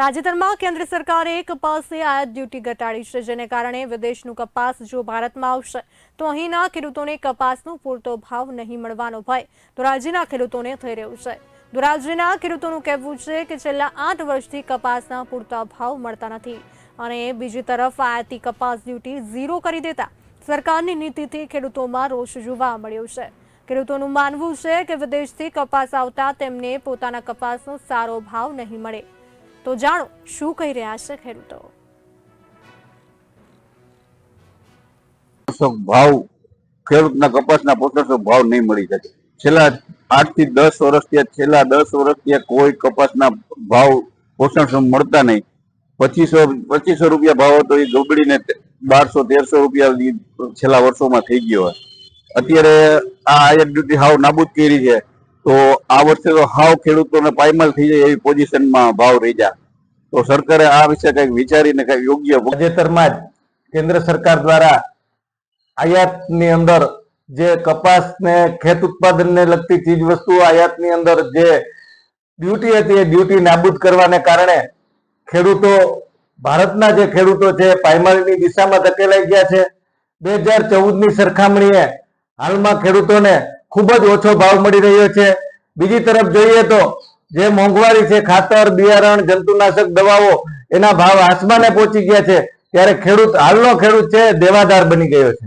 તાજેતરમાં કેન્દ્ર સરકારે કપાસે આયાત ડ્યુટી ઘટાડી છે, જેને કારણે વિદેશનું કપાસ જો ભારતમાં આવશે, તો અહીંના ખેડૂતોને કપાસનો પૂરતો ભાવ નહીં મળવાનો ભય ધોરાજીના ખેડૂતોને થઈ રહ્યું છે. ધોરાજીના ખેડૂતોનું કહેવું છે કે છેલ્લા આઠ વર્ષથી કપાસના પૂરતા ભાવ મળતા નથી અને બીજી તરફ આયાતી કપાસ ડ્યુટી ઝીરો કરી દેતા સરકારની નીતિથી ખેડૂતોમાં રોષ જોવા મળ્યો છે. ખેડૂતોનું માનવું છે કે વિદેશથી કપાસ આવતા તેમને પોતાના કપાસનો સારો ભાવ નહીં મળે. તો જાણો, શું કહી રહ્યા છે ખેડૂતો? ભાવ? ખેડૂતના કપાસના પોષક ભાવ નહીં મળી શકે? છેલ્લા આઠથી દસ વર્ષથી છેલ્લા દસ વર્ષથી કોઈ કપાસના ભાવ પોષણ મળતા નહીં? પચીસો પચીસો રૂપિયા ભાવ હતો, એ ગબડીને બારસો, તેરસો રૂપિયા છેલ્લા વર્ષોમાં થઈ ગયો હોય. અત્યારે આ આયાત ડ્યુટી હાવ નાબૂદ કરી છે. તો આ વર્ષે તો હાવ ખેડૂતોને પાયમાલ થઈ જાય એવી પોઝિશનમાં ભાવ રહી જાય તો સરકારે આ વિશે કંઈક વિચારીને કંઈક યોગ્ય તાજેતરમાં જ કેન્દ્ર સરકાર દ્વારા આયાતની અંદર જે કપાસ ને ખેત ઉત્પાદનને લગતી ચીજ વસ્તુઓ આયાતની અંદર જે ડ્યુટી હતી એ ડ્યુટી નાબૂદ કરવાને કારણે ખેડૂતો ભારતના જે ખેડૂતો છે પાયમાલની દિશામાં ધકેલાઈ ગયા છે. બે હજાર ચૌદની સરખામણીએ હાલમાં ખેડૂતોને ખૂબ જ ઓછો ભાવ મળી રહ્યો છે. બીજી તરફ જોઈએ તો જે મોંઘવારી છે, ખાતર, બિયારણ, જંતુનાશક દવાઓ, એના ભાવ આસમાને પહોંચી ગયા છે. ત્યારે ખેડૂત, હાલનો ખેડૂત છે દેવાદાર બની ગયો છે.